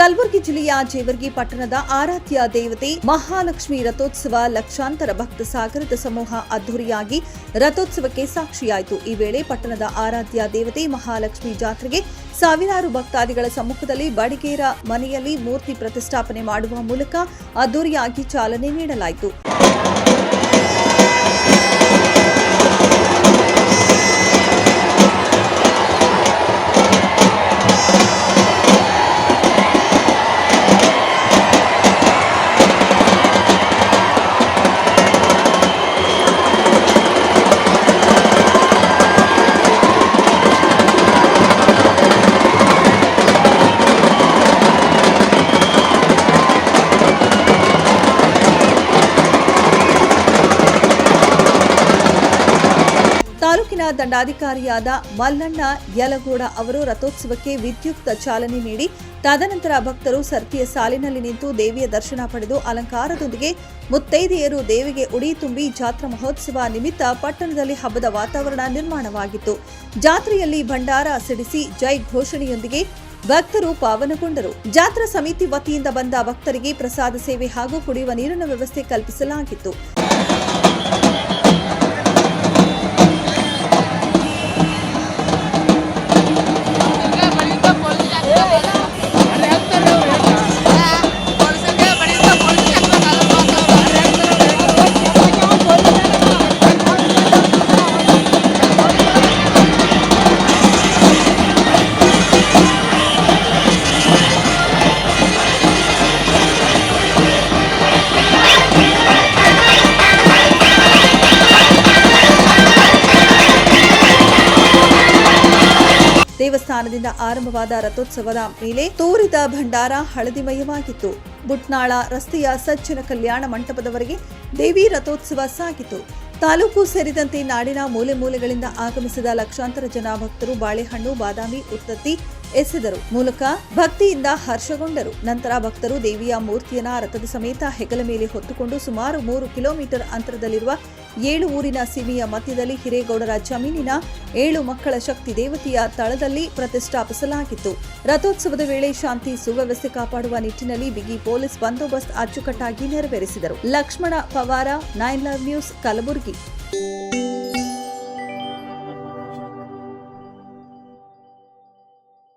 ಕಲಬುರಗಿ ಜಿಲ್ಲೆಯ ಜೇವರ್ಗಿ ಪಟ್ಟಣದ ಆರಾಧ್ಯ ದೇವತೆ ಮಹಾಲಕ್ಷ್ಮಿ ರಥೋತ್ಸವ ಲಕ್ಷಾಂತರ ಭಕ್ತ ಸಾಗರದ ಸಮೂಹ ಅದ್ದೂರಿಯಾಗಿ ರಥೋತ್ಸವಕ್ಕೆ ಸಾಕ್ಷಿಯಾಯಿತು. ಈ ವೇಳೆ ಪಟ್ಟಣದ ಆರಾಧ್ಯ ದೇವತೆ ಮಹಾಲಕ್ಷ್ಮಿ ಜಾತ್ರೆಗೆ ಸಾವಿರಾರು ಭಕ್ತಾದಿಗಳ ಸಮ್ಮುಖದಲ್ಲಿ ಬಡಿಗೇರ ಮನೆಯಲ್ಲಿ ಮೂರ್ತಿ ಪ್ರತಿಷ್ಠಾಪನೆ ಮಾಡುವ ಮೂಲಕ ಅದ್ದೂರಿಯಾಗಿ ಚಾಲನೆ ನೀಡಲಾಯಿತು. ತಾಲೂಕಿನ ದಂಡಾಧಿಕಾರಿಯಾದ ಮಲ್ಲಣ್ಣ ಯಲಗೋಡ ಅವರು ರಥೋತ್ಸವಕ್ಕೆ ವಿದ್ಯುಕ್ತ ಚಾಲನೆ ನೀಡಿ, ತದನಂತರ ಭಕ್ತರು ಸರ್ತಿಯ ಸಾಲಿನಲ್ಲಿ ನಿಂತು ದೇವಿಯ ದರ್ಶನ ಪಡೆದು ಅಲಂಕಾರದೊಂದಿಗೆ ಮುತ್ತೈದೆಯರು ದೇವಿಗೆ ಉಡಿ ತುಂಬಿ ಜಾತ್ರಾ ಮಹೋತ್ಸವ ನಿಮಿತ್ತ ಪಟ್ಟಣದಲ್ಲಿ ಹಬ್ಬದ ವಾತಾವರಣ ನಿರ್ಮಾಣವಾಗಿತ್ತು. ಜಾತ್ರೆಯಲ್ಲಿ ಭಂಡಾರ ಸಿಡಿಸಿ ಜೈ ಘೋಷಣೆಯೊಂದಿಗೆ ಭಕ್ತರು ಪಾವನಗೊಂಡರು. ಜಾತ್ರಾ ಸಮಿತಿ ವತಿಯಿಂದ ಬಂದ ಭಕ್ತರಿಗೆ ಪ್ರಸಾದ ಸೇವೆ ಹಾಗೂ ಕುಡಿಯುವ ನೀರಿನ ವ್ಯವಸ್ಥೆ ಕಲ್ಪಿಸಲಾಗಿತ್ತು. ದೇವಸ್ಥಾನದಿಂದ ಆರಂಭವಾದ ರಥೋತ್ಸವದ ಮೇಲೆ ತೋರಿದ ಭಂಡಾರ ಹಳದಿಮಯವಾಗಿತ್ತು. ಬುಟ್ನಾಳ ರಸ್ತೆಯ ಸಜ್ಜನ ಕಲ್ಯಾಣ ಮಂಟಪದವರೆಗೆ ದೇವಿ ರಥೋತ್ಸವ ಸಾಗಿತು. ತಾಲೂಕು ಸೇರಿದಂತೆ ನಾಡಿನ ಮೂಲೆ ಮೂಲೆಗಳಿಂದ ಆಗಮಿಸಿದ ಲಕ್ಷಾಂತರ ಜನ ಭಕ್ತರು ಬಾಳೆಹಣ್ಣು, ಬಾದಾಮಿ ಉತ್ತತ್ತಿ ಎಸೆದರು. ಮೂಲಕ ಭಕ್ತಿಯಿಂದ ಹರ್ಷಗೊಂಡರು. ನಂತರ ಭಕ್ತರು ದೇವಿಯ ಮೂರ್ತಿಯನ್ನ ರಥದ ಸಮೇತ ಹೆಗಲ ಮೇಲೆ ಹೊತ್ತುಕೊಂಡು ಸುಮಾರು ಮೂರು ಕಿಲೋಮೀಟರ್ ಅಂತರದಲ್ಲಿರುವ ಏಳು ಊರಿನ ಸೀಮೆಯ ಮಧ್ಯದಲ್ಲಿ ಹಿರೇಗೌಡರ ಜಮೀನಿನ ಏಳು ಮಕ್ಕಳ ಶಕ್ತಿ ದೇವತೆಯ ತಳದಲ್ಲಿ ಪ್ರತಿಷ್ಠಾಪಿಸಲಾಗಿತ್ತು. ರಥೋತ್ಸವದ ವೇಳೆ ಶಾಂತಿ ಸುವ್ಯವಸ್ಥೆ ಕಾಪಾಡುವ ನಿಟ್ಟಿನಲ್ಲಿ ಬಿಗಿ ಪೊಲೀಸ್ ಬಂದೋಬಸ್ತ್ ಅಚ್ಚುಕಟ್ಟಾಗಿ ನೆರವೇರಿಸಿದರು. Lakshman Pawar, Nine Love News, Kalaburagi.